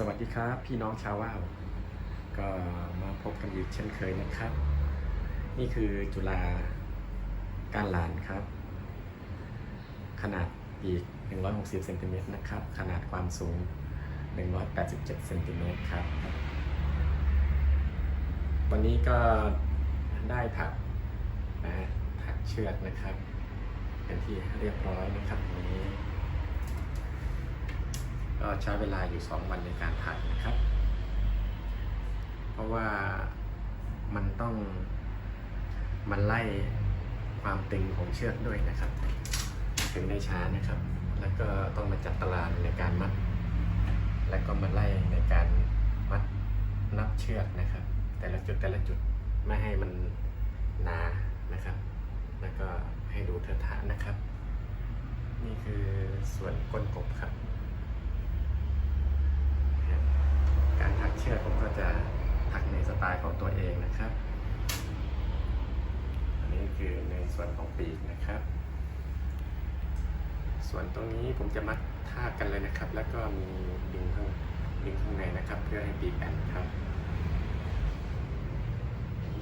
สวัสดีครับ พี่น้องชาวว่าวก็มาพบกันอีกเช่นเคยนะครับ นี่คือจุฬาการลานครับ ขนาดปีก 160เซนติเมตรนะครับ ขนาดความสูง 187เซนติเมตรครับ วันนี้ก็ได้ถักนะฮะถักเชือกนะครับ เป็นที่เรียบร้อยนะครับวันนี้ ก็ใช้เวลาอยู่ 2 วันในการถ่ายนะครับ เพราะว่ามันต้องมันไล่ความตึงของเชือกด้วยนะครับ ถึงได้ช้านะครับ แล้วก็ต้องมาจัดตารางในการมัด แล้วก็มาไล่ในการมัดนับเชือกนะครับ แต่ละจุดแต่ละจุดไม่ให้มันหนานะครับ แล้วก็ให้ดูเทอะทะนะครับ นี่คือส่วนก้นกบครับ การถัก เชือกผมก็จะถักในสไตล์ของตัวเองนะครับ อันนี้คือในส่วนของปีกนะครับ ส่วนตรงนี้ผมจะมัดท่ากันเลยนะครับ แล้วก็มีดึงข้างดึงข้างในนะครับ เพื่อให้ปีกแอนครับ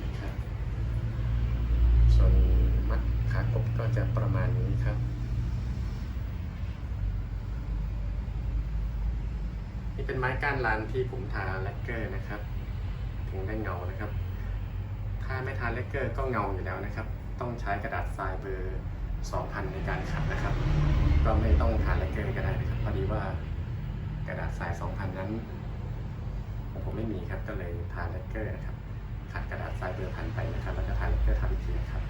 นครับ ส่วนมัดขากบก็จะประมาณนี้ครับ นี่ เป็นไม้ก้านลานที่ผมทาแลกเกอร์นะครับ ถึงได้เงานะครับ ถ้าไม่ทาแลกเกอร์ก็เงาอยู่แล้วนะครับ ต้องใช้กระดาษทรายเบอร์2,000 ในการขัดนะครับ ก็ไม่ต้องทาแลกเกอร์ก็ได้นะครับพอดีว่ากระดาษทราย 2,000 นั้นของผมไม่มีครับก็เลยทาแลกเกอร์นะครับขัดกระดาษทรายเบอร์พันไปนะครับแล้วก็ทาแลกเกอร์ทำอีกทีนะครับ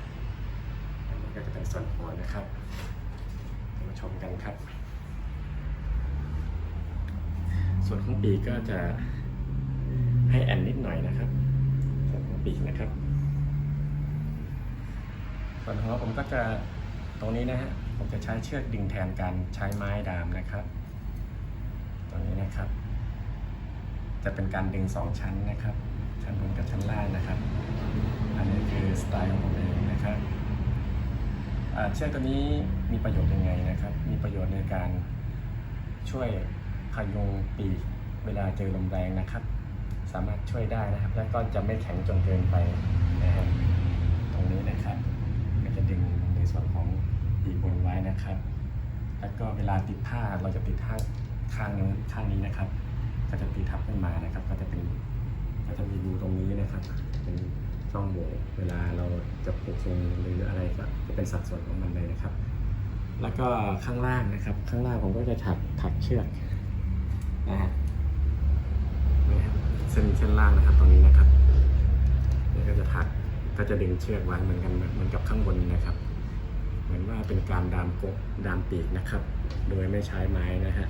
อันนี้ก็จะเป็นส่วนหัวนะครับมาชมกันครับ ส่วนของปีกก็จะให้แอนนิดหน่อยนะครับ ส่วนของปีกนะครับ ส่วนของผมก็จะตรงนี้นะฮะผมจะใช้เชือกดึงแทนการใช้ไม้ดามนะครับ ตรงนี้นะครับ จะเป็นการดึงสองชั้นนะครับ ชั้นบนกับชั้นล่างนะครับ อันนี้คือสไตล์ของผมเองนะครับเชือกตัวนี้มีประโยชน์ยังไงนะครับ มีประโยชน์ในการช่วย พยุงปีกเวลาเจอลมแรงนะครับ สามารถช่วยได้นะครับ และก็จะไม่แข็งจนเกินไปนะครับตรงนี้นะครับก็จะดึงในส่วนของปีกบนไว้นะครับ แล้วก็เวลาติดผ้าเราจะติดผ้าข้างนู้นข้างนี้นะครับ ก็จะติดทับขึ้นมานะครับ ก็จะเป็นก็จะมีรูตรงนี้นะครับ เป็นช่องโหว่เวลาเราจะปลูกทรงหรืออะไรก็จะเป็นสัดส่วนของมันเลยนะครับ แล้วก็ข้างล่างนะครับ ข้างล่างผมก็จะถักถักเชือกนะฮะนี่ครับเส้นเส้นล่างนะครับ ตรงนี้นะครับนี่ก็จะถักก็จะดึงเชือกไว้เหมือนกันเหมือนกับข้างบนนะครับ เหมือนว่าเป็นการดามกบดามปีกนะครับ โดยไม่ใช้ไม้นะฮะ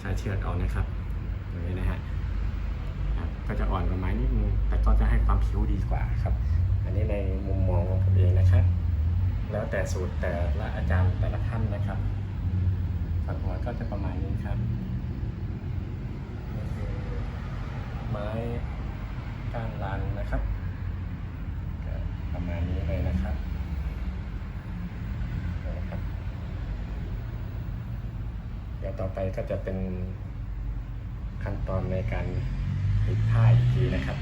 ใช้เชือกเอานะครับอย่างนี้นะฮะก็จะอ่อนกว่าไม้นิดนึงแต่ก็จะให้ความผิวดีกว่าครับ อันนี้ในมุมมองของผมเองนะครับ แล้วแต่สูตรแต่ละอาจารย์แต่ละท่านนะครับส่วนหัวก็จะประมาณนี้ครับนี่คือไม้ก้านลานนะครับก็ประมาณนี้เลยนะครับนะครับ เดี๋ยว ต่อไปก็จะเป็นขั้นตอนในการติดผ้าอีกทีนะครับ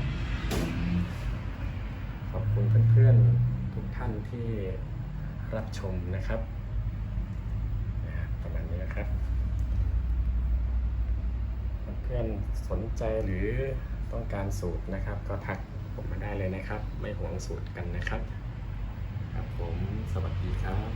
ขอบคุณเพื่อนๆทุกท่านที่รับชมนะครับ ประมาณนี้นะครับ เพื่อนสนใจหรือต้องการสูตรนะครับ ก็ทักผมมาได้เลยนะครับ ไม่หวงสูตรกันนะครับ ครับผมสวัสดีครับ